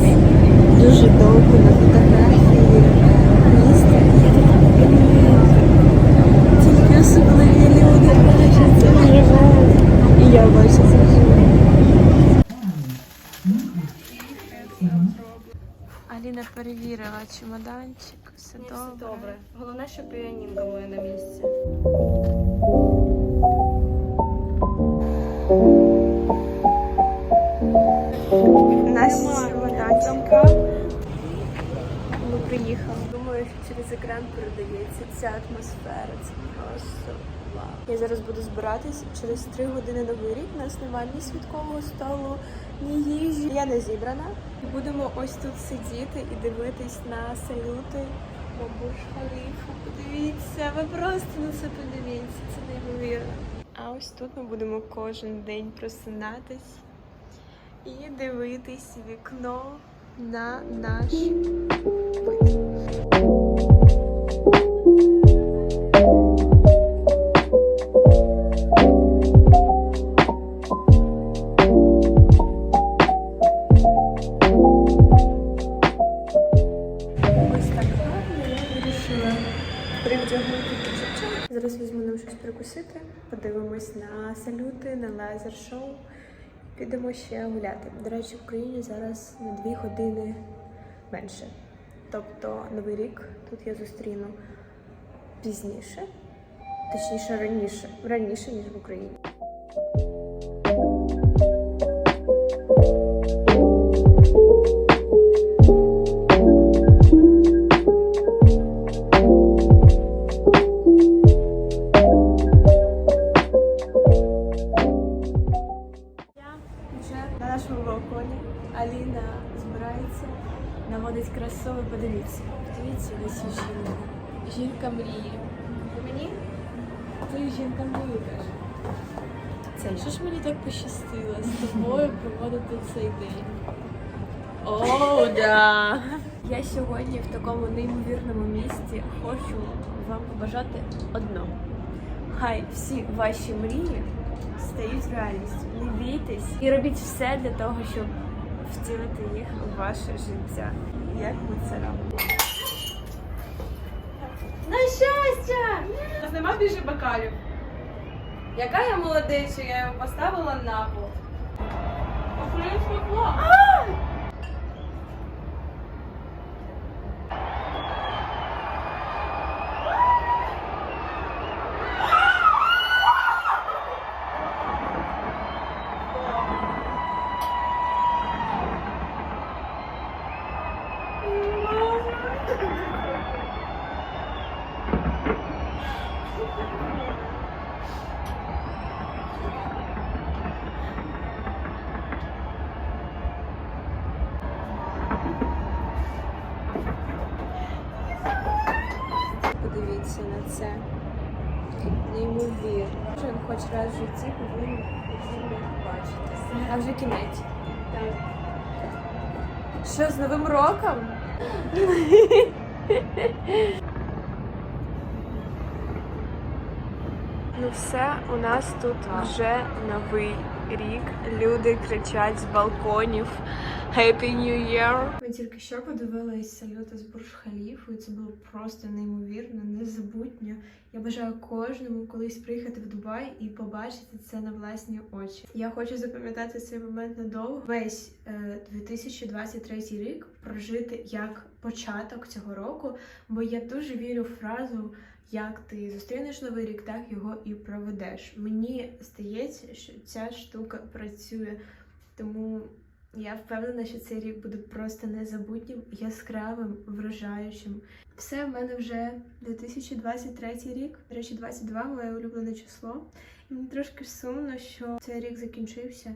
дивилась дуже довго на фотографії міста. Така «Блін, Тільки особливі люди бачать це вживу. І я бачу це вживу. Аліна перевірила чемоданчик, все добре. Головне, що піанін думаю на місці. Наші чемоданчика. Ми приїхали. Думаю, що через екран передається ця атмосфера. Це просто вау. Я зараз буду збиратись. Через три години новий рік. У нас немає ні святкового столу, ні їжі. Я не зібрана. Будемо ось тут сидіти і дивитись на салюти. Бабуш Халіфу. Подивіться, ви просто на це подивіться. Це неймовірно. А ось тут ми будемо кожен день просинатись і дивитись вікно на наш вид. Зараз візьму нам щось прикусити, подивимось на салюти, на лазер-шоу. Підемо ще гуляти. До речі, в Україні зараз на дві години менше. Тобто Новий рік тут я зустріну пізніше, точніше раніше, раніше, ніж в Україні. Це що ж мені так пощастило з тобою проводити цей день? О, да! Я сьогодні в такому неймовірному місці хочу вам побажати одного. Хай всі ваші мрії стають реальністю. Не бійтесь і робіть все для того, щоб втілити їх у ваше життя. Як ми це робимо? На щастя! У нас нема більше бокалів. Яка я молодець, що я його поставила на пол. Український флаг. Подивіться на це. Неймовірно. Кожен хоч раз в житті повинен повинен бачити. А вже кінець. Так. Що з Новим роком? Ну все, у нас тут вже новий рік. Люди кричать з балконів Happy New Year! Ми тільки що подивились салюти з Бурж Халіфу, і це було просто неймовірно, незабутньо. Я бажаю кожному колись приїхати в Дубай і побачити це на власні очі. Я хочу запам'ятати цей момент надовго. Весь е, 2023 рік прожити як початок цього року, бо я дуже вірю в фразу. Як ти зустрінеш новий рік, так його і проведеш. Мені здається, що ця штука працює, тому я впевнена, що цей рік буде просто незабутнім, яскравим, вражаючим. Все в мене вже 2023 рік. До речі, 22 моє улюблене число. І мені трошки сумно, що цей рік закінчився.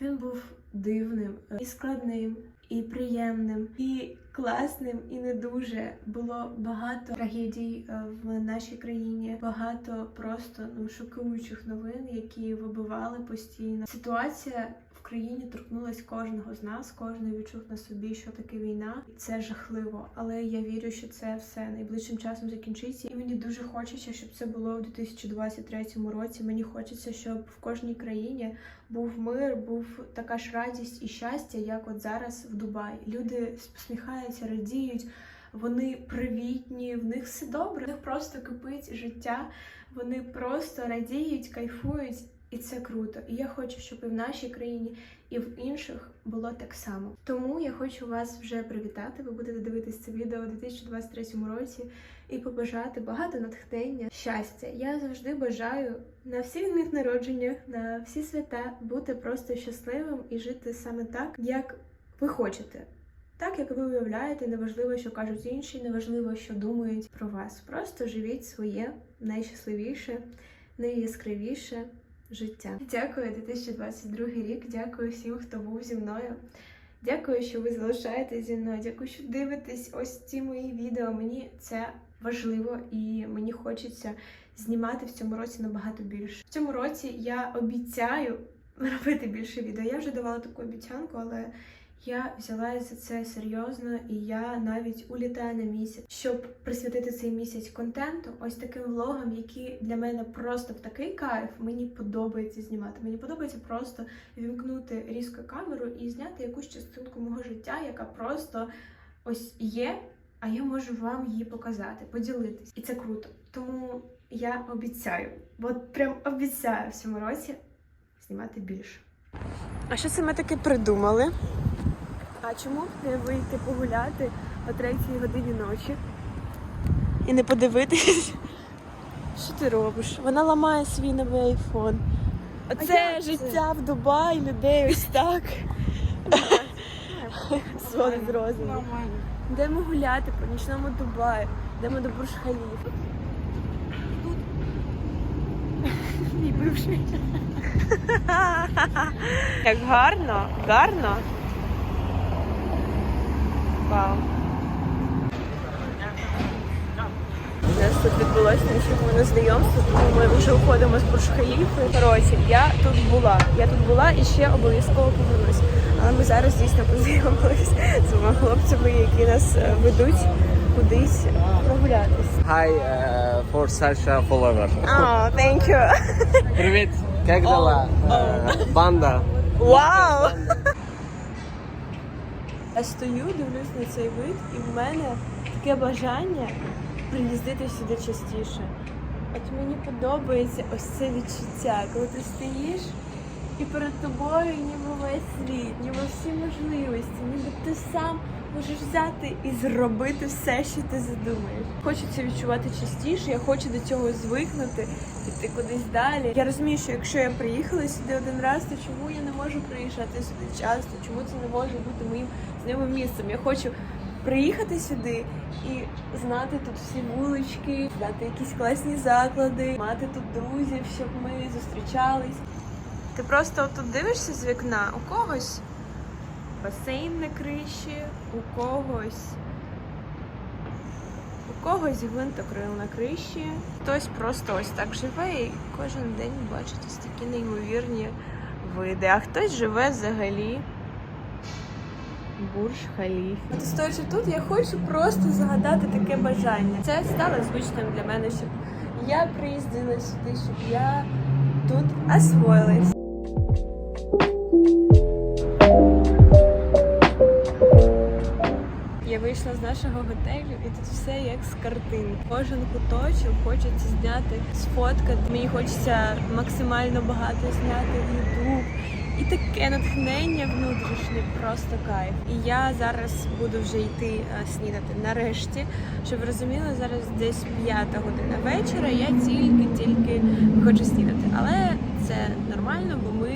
Він був дивним, і складним, і приємним, і класним, і не дуже. Було багато трагедій е, в нашій країні, багато просто ну шокуючих новин, які вибивали постійно. Ситуація в країні торкнулась кожного з нас, кожен відчув на собі, що таке війна, і це жахливо. Але я вірю, що це все найближчим часом закінчиться. І мені дуже хочеться, щоб це було в 2023 році. Мені хочеться, щоб в кожній країні був мир, був така ж радість і щастя, як от зараз в Дубаї. Люди посміхаються, радіють. Вони привітні, в них все добре. В них просто кипить життя. Вони просто радіють, кайфують, і це круто. І я хочу, щоб і в нашій країні, і в інших було так само. Тому я хочу вас вже привітати. Ви будете дивитись це відео у 2023 році і побажати багато натхнення, щастя. Я завжди бажаю на всіх днях народження, на всі свята бути просто щасливим і жити саме так, як ви хочете. Так, як ви уявляєте, неважливо, що кажуть інші, неважливо, що думають про вас. Просто живіть своє найщасливіше, найяскравіше життя. Дякую, 2022 рік. Дякую всім, хто був зі мною. Дякую, що ви залишаєтесь зі мною. Дякую, що дивитесь ось ці мої відео. Мені це важливо і мені хочеться знімати в цьому році набагато більше. В цьому році я обіцяю робити більше відео. Я вже давала таку обіцянку, але я взялася за це серйозно, і я навіть улітаю на місяць, щоб присвятити цей місяць контенту, ось таким влогам, які для мене просто в такий кайф. Мені подобається знімати. Мені подобається просто вімкнути різко камеру і зняти якусь частинку мого життя, яка просто ось є. А я можу вам її показати, поділитись, і це круто. Тому я обіцяю, от прям обіцяю в цьому році знімати більше. А що це ми таки придумали? А чому б не вийти погуляти о третій годині ночі і не подивитись? Що ти робиш? Вона ламає свій новий айфон. Оце це? життя в Дубаї людей ось так. Зводить з розуму. Йдемо гуляти по нічному Дубаю, йдемо до Бурж Халіфа. Мій бивший. Як гарно, гарно. Вау. У нас тут відбулося нечуване знайомство, тому ми вже уходимо з Бурж Халіфи. Коротше, я тут була. Я тут була і ще обов'язково повернусь. Але ми зараз дійсно познайомились з двома хлопцями, які нас е, ведуть кудись прогулятись. Hi uh, for Sasha Forever. Oh, thank you. Привет. Как дела? Uh, Банда. Вау! Я стою, дивлюсь на цей вид, і в мене таке бажання приїздити сюди частіше. От мені подобається ось це відчуття, коли ти стоїш і перед тобою ніби весь світ, ніби всі можливості, ніби ти сам можеш взяти і зробити все, що ти задумаєш. Це відчувати частіше, я хочу до цього звикнути, піти кудись далі. Я розумію, що якщо я приїхала сюди один раз, то чому я не можу приїжджати сюди часто? Чому це не може бути моїм знайомим місцем? Я хочу приїхати сюди і знати тут всі вулички, знати якісь класні заклади, мати тут друзів, щоб ми зустрічались. Ти просто отут дивишся з вікна у когось басейн на криші, у когось. У когось гвинтокрил на криші, хтось просто ось так живе і кожен день бачить ось такі неймовірні види, а хтось живе взагалі. Бурж Халіф. Стоячи тут, я хочу просто загадати таке бажання. Це стало звичним для мене, щоб я приїздила сюди, щоб я тут освоїлась. Вийшла з нашого готелю, і тут все як з картин. Кожен куточок хочеться зняти, сфоткати. Мені хочеться максимально багато зняти в YouTube. І таке натхнення внутрішнє, просто кайф. І я зараз буду вже йти е, снідати. Нарешті, щоб розуміли, зараз десь п'ята година вечора. Я тільки-тільки хочу снідати. Але це нормально, бо ми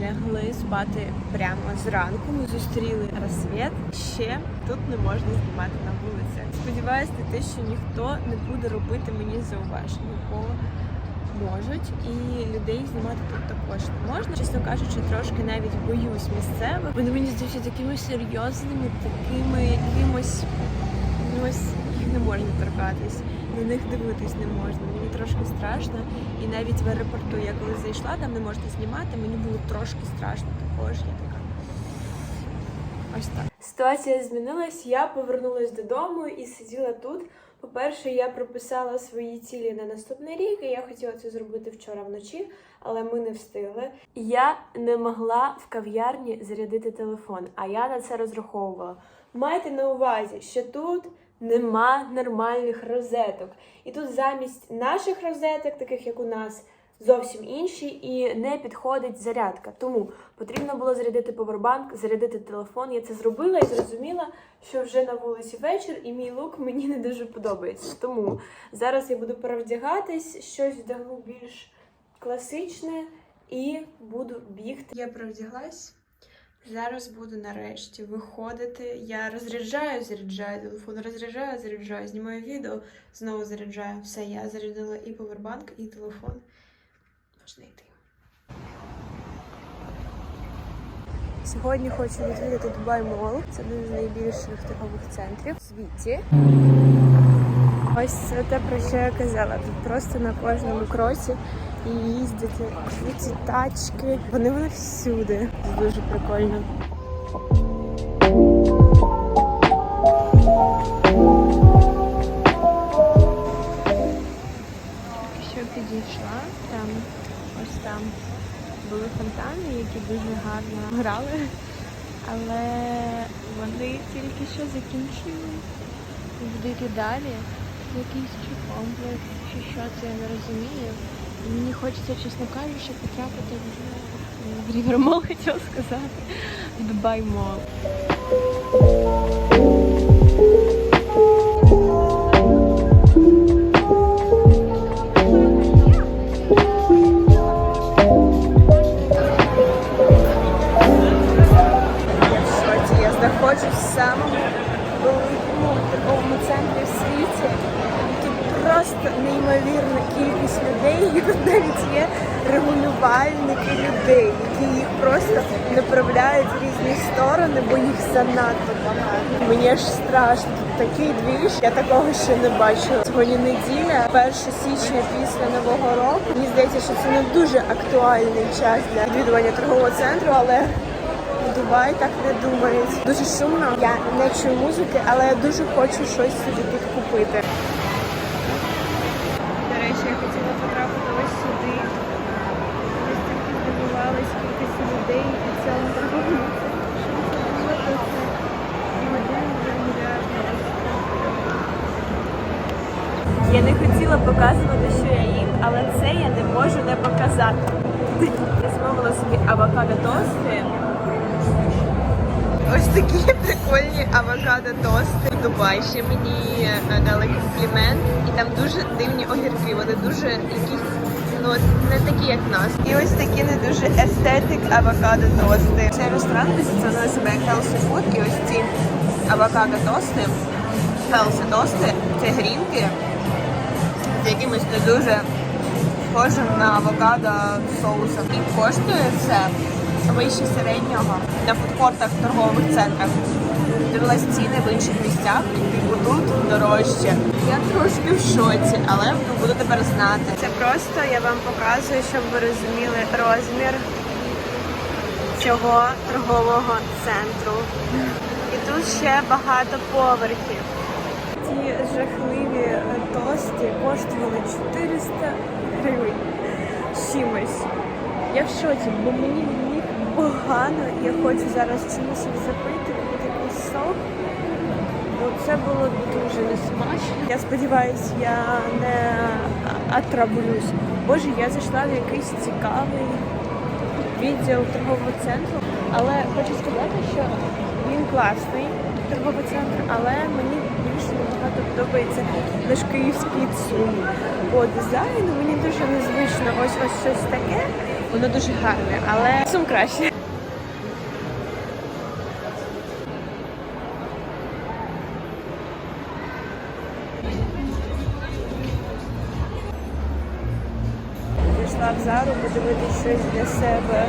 лягли спати прямо зранку. Ми зустріли розсвіт. Ще тут не можна знімати на вулицях. Сподіваюся на те, що ніхто не буде робити мені зауважень, бо можуть, і людей знімати тут також не можна. Чесно кажучи, трошки навіть боюсь місцевих. Вони мені здаються такими серйозними, такими якимось якимось не можна торкатись, на них дивитись не можна. Трошки страшно. І навіть в аеропорту я коли зайшла, там не можна знімати, мені було трошки страшно також. Я така. Ось так. Ситуація змінилась. Я повернулась додому і сиділа тут. По-перше, я прописала свої цілі на наступний рік, і я хотіла це зробити вчора вночі, але ми не встигли. Я не могла в кав'ярні зарядити телефон, а я на це розраховувала. Майте на увазі, що тут нема нормальних розеток. І тут замість наших розеток, таких як у нас, зовсім інші, і не підходить зарядка. Тому потрібно було зарядити повербанк, зарядити телефон. Я це зробила і зрозуміла, що вже на вулиці вечір, і мій лук мені не дуже подобається. Тому зараз я буду перевдягатись, щось вдягну більш класичне і буду бігти. Я перевдяглась. Зараз буду нарешті виходити. Я розряджаю, заряджаю телефон, розряджаю, заряджаю, знімаю відео, знову заряджаю. Все, я зарядила і повербанк, і телефон. Можна йти. Сьогодні хочу відвідати Дубай Мол. Це один з найбільших торгових центрів в світі. Ось це те, про що я казала. Тут просто на кожному кроці і їздять ці тачки. Вони вони всюди. Це дуже прикольно. Що підійшла, там ось там були фонтани, які дуже гарно грали, але вони тільки що закінчили. Буду далі. Якийсь чи комплекс, чи що це я не розумію. І мені хочеться, чесно кажучи, потрапити в Рівер Мол, хотіла сказати, в Дубай Мол. Я в шоці. Я знаходжусь в самому великому просто неймовірна кількість людей. Навіть є регулювальники людей, які їх просто направляють в різні сторони, бо їх занадто багато. Мені аж страшно. Тут такий двіж. Я такого ще не бачила. Сьогодні неділя, 1 січня після нового року. Мені здається, що це не дуже актуальний час для відвідування торгового центру, але Дубай так не думають. Дуже шумно. Я не чую музики, але я дуже хочу щось собі тут купити. Показати. Я замовила собі авокадо тости. Ось такі прикольні авокадо тости. В Дубаї ще мені е, дали комплімент, і там дуже дивні огірки. Вони дуже якісь ну не такі, як нас. І ось такі не дуже естетик авокадо тости. Цей ресторан позиціонує себе як healthy food, і ось ці авокадо тости, healthy тости, це грінки з якимось не дуже схожим на авокадо соусом. І коштує це вище середнього на фудкортах в торгових центрах. Дивилась ціни в інших місцях, і тут дорожче. Я трошки в шоці, але буду тепер знати. Це просто я вам показую, щоб ви розуміли розмір цього торгового центру. І тут ще багато поверхів. Ті жахливі тости коштували 400 гривень чимось. Я в шоці, бо мені мені погано. Я хочу зараз чимось запити, якийсь сок. Бо це було дуже несмачно. Я сподіваюся, я не отравлюсь. Боже, я зайшла в якийсь цікавий відділ торгового центру, але хочу сказати, що він класний торговий центр, але мені більше набагато подобається наш київський ЦУМ. По дизайну мені дуже незвично ось ось щось таке. Воно дуже гарне, але ЦУМ краще. Пішла в зару подивитися щось для себе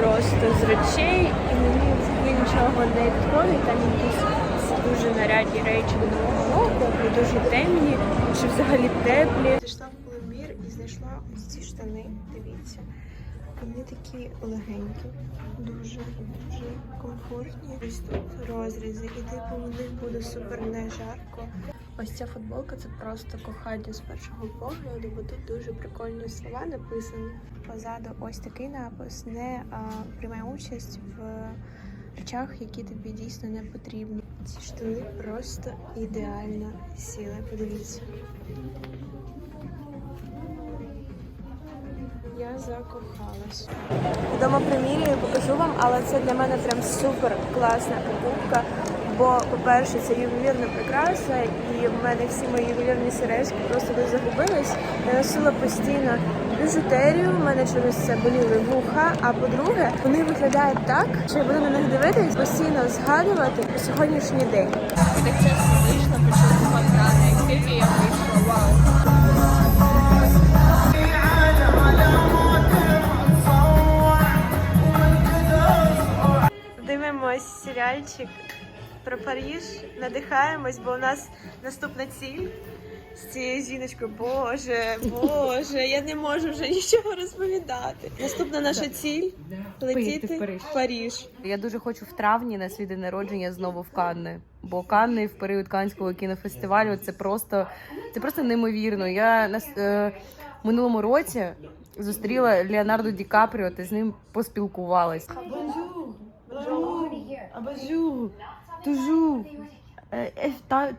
просто з речей, і мені нічого не підходить, там якісь дуже нарядні речі до нового року, або дуже темні, чи взагалі теплі. Зайшла в Пломбір і знайшла ось ці штани. Дивіться. Вони такі легенькі, дуже дуже комфортні. Ось тут розрізи, і типу в них буде супер не жарко. Ось ця футболка це просто кохання з першого погляду, бо тут дуже прикольні слова написані. Позаду ось такий напис: не а, приймай участь в речах, які тобі дійсно не потрібні. Ці штани просто ідеально сіли. Подивіться. Я закохалась. Вдома примірюю, покажу вам, але це для мене прям супер класна покупка. Бо, по-перше, це ювелірна прикраса, і в мене всі мої ювелірні сережки просто десь загубились. Я носила постійно біжутерію, в мене через це боліли вуха. А по-друге, вони виглядають так, що я буду на них дивитись, постійно згадувати про сьогоднішній день. Так чесно вийшла, почала спонтанно, скільки я вийшла, вау. Дивимось серіальчик про Паріж, надихаємось, бо у нас наступна ціль з цією жіночкою. Боже, Боже, я не можу вже нічого розповідати. Наступна наша ціль летіти в Паріж. Я дуже хочу в травні на свій день народження знову в Канни. Бо Канни в період Канського кінофестивалю це просто це просто неймовірно. Я на е, минулому році зустріла Леонардо Ді Капріо та з ним поспілкувалась. Абажур, toujours,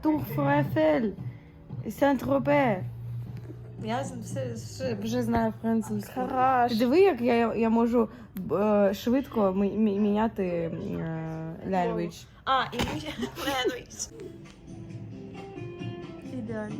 Tour Eiffel, Saint-Tropez. Я все, все вже знаю французьку. Хорош. Диви, як я, я можу е, швидко мі- мі- міняти е, language. А, і Ленуїс. Ідеально.